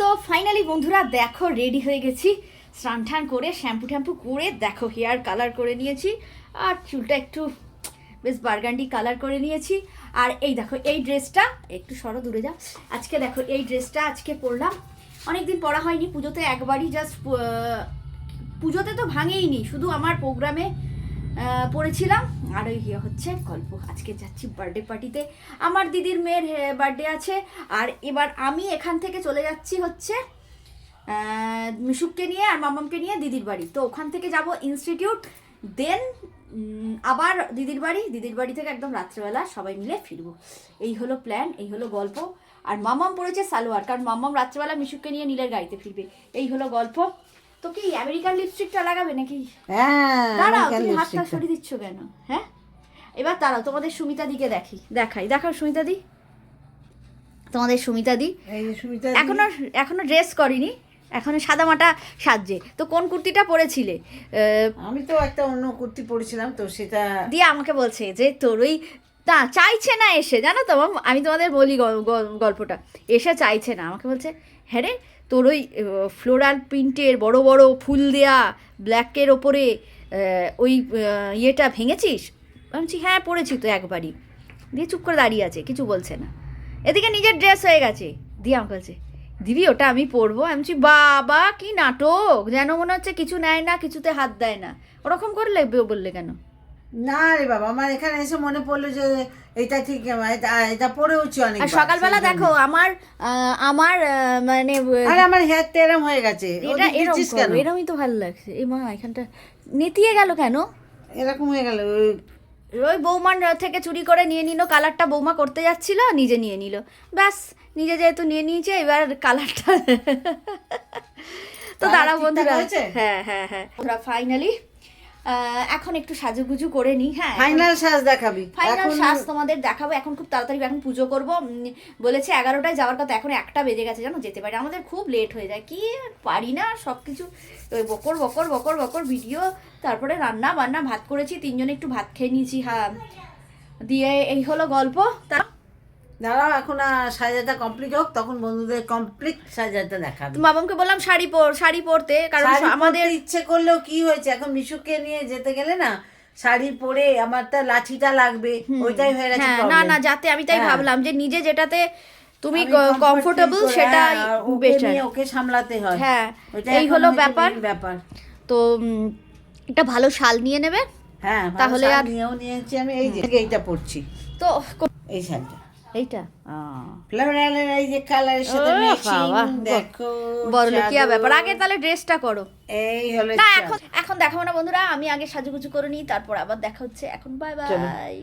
তো ফাইনালি বন্ধুরা দেখো রেডি হয়ে গেছি। স্নান টান করে শ্যাম্পু ট্যাম্পু করে, দেখো হেয়ার কালার করে নিয়েছি। আর চুলটা একটু বেশ বার্গান্ডি কালার করে নিয়েছি। আর এই দেখো, এই ড্রেসটা একটু সরো দূরে যাও আজকে দেখো, এই ড্রেসটা আজকে পরলাম। অনেকদিন পরা হয়নি, পুজোতে একবারই জাস্ট পুজোতে তো ভাঙেইনি, শুধু আমার প্রোগ্রামে পড়েছিলাম আর ওই ইয়ে হচ্ছে, গল্প। আজকে যাচ্ছি বার্থডে পার্টিতে আমার দিদির মেয়ের বার্থডে আছে। আর এবার আমি এখান থেকে চলে যাচ্ছি হচ্ছে মিশুককে নিয়ে আর মামামকে নিয়ে দিদির বাড়ি। তো ওখান থেকে যাব ইনস্টিটিউট দেন আবার দিদির বাড়ি। দিদির বাড়ি থেকে একদম রাত্রেবেলা সবাই মিলে ফিরবো। এই হলো প্ল্যান এই হলো গল্প। আর মামাম পড়েছে সালোয়ার, কারণ মামাম রাত্রেবেলা মিশুককে নিয়ে নীলের গাড়িতে ফিরবে। এই হলো গল্প। তো কি আমেরিকান লিপস্টিকটা লাগাবে নাকি? হ্যাঁ দাঁড়াও তুমি হাতটা সরিয়ে দিচ্ছ কেন? হ্যাঁ? এবার দাঁড়াও তোমাদের সুমিতা দিকে দেখি। দেখাই দেখাও সুমিতা দি। তোমাদের সুমিতা দি। সুমিতা এখনও এখনও ড্রেস করিনি এখনও সাদা মাটা সাজছে। তো কোন কুর্তিটা পরেছিলে? আমি তো একটা অন্য কুর্তি পরেছিলাম তো সেটা দিয়ে আমাকে বলছে যে তোর ওই তা চাইছে না এসে জানো তো আমি তোমাদের বলি গল- গল- গল্পটা। এসে চাইছে না আমাকে বলছে হ্যাঁ রে তোর ওই ফ্লোরাল প্রিন্টের বড় বড় ফুল দেয়া ব্ল্যাকের ওপরে ওই ইয়েটা ভেঙেছিস? বলছি হ্যাঁ পড়েছি তো একবারই। দিয়ে চুপ করে দাঁড়িয়ে আছে, কিছু বলছে না। এদিকে নিজের ড্রেস হয়ে গেছে। দিয়ে আমাকে বলছে, দিদি, ওটা আমি পরবো? আমি বলছি, বাবা, কি নাটক? যেন মনে হচ্ছে কিছু নেয় না, কিছুতে হাত দেয় না। ওরকম করলে, বললে কেন? না রে বাবা আমার এখানে এসে মনে পড়ল যে এটা ঠিক এটা পরেওছি অনেক আর সকালবেলা দেখো আমার আমার মানে আরে আমার হেয়ার এরম হয়ে গেছে এটা এরকম কেন? করো, এরমই তো ভালো লাগছে। এই মা এখানটা নেতিয়ে গেল কেন? এরকম হয়ে গেল ওই বৌমার থেকে চুরি করে নিয়ে নিল কালারটা বৌমা করতে যাচ্ছিল নিজে নিয়ে নিল। ব্যাস নিজে যেহেতু নিয়ে নিয়েছে এবার কালারটা তো দাঁড়া বন্ধুরা? হ্যাঁ হ্যাঁ হ্যাঁ। ফাইনালি এখন একটু সাজুগুজু করে নিই হ্যাঁ ফাইনাল সাজ দেখাবি। ফাইনাল শ্বাস তোমাদের দেখাবো এখন খুব তাড়াতাড়ি এখন পুজো করব। বলেছে এগারোটায় যাওয়ার কথা এখন একটা বেজে গেছে জানো যেতে পারি। আমাদের খুব লেট হয়ে যায় কি পারি না সব কিছু ওই বকর বকর বকর বকর ভিডিও তারপরে রান্না বান্না ভাত করেছি তিনজনে একটু ভাত খেয়ে নিয়েছি হ্যাঁ। দিয়ে এই হলো গল্প তা দাঁড়াও এখন সাজাটা কমপ্লিট হোক তখন বন্ধুদের কমপ্লিট সাজাটা দেখাবি। বাবামকে বললাম শাড়ি পর শাড়ি পরতে কারণ আমাদের ইচ্ছে করলেও কি হয়েছে? এখন মিশুকে নিয়ে যেতে গেলে না শাড়ি পরে আমার তা লাঠিটা লাগবে ওইটাই হয়ে গেছে হ্যাঁ না না যাতে আমি তাই হ্যাঁ। ভাবলাম যে নিজে যেটাতে তুমি কমফোর্টেবল সেটা হ্যাঁ, বেটার। নিয়ে ওকে সামলাতে হয়। হ্যাঁ এই হলো ব্যাপার। ব্যাপার। তো একটা ভালো শাল নিয়ে নেবে। হ্যাঁ তাহলে আর- নিয়েও নিয়েছি আমি এই যে এইটা পড়ছি তো এই শাড়িটা এইটা? ফ্লোরালের এই যে কালারের সাথে ম্যাচিং দেখো বড় লোকিয়া ব্যাপার। আগে তাহলে ড্রেসটা করো। এই হলো না এখন এখন দেখাবো না বন্ধুরা। আমি আগে সাজুগুজু করে নিই তারপর আবার দেখা হচ্ছে। এখন বাই। বাই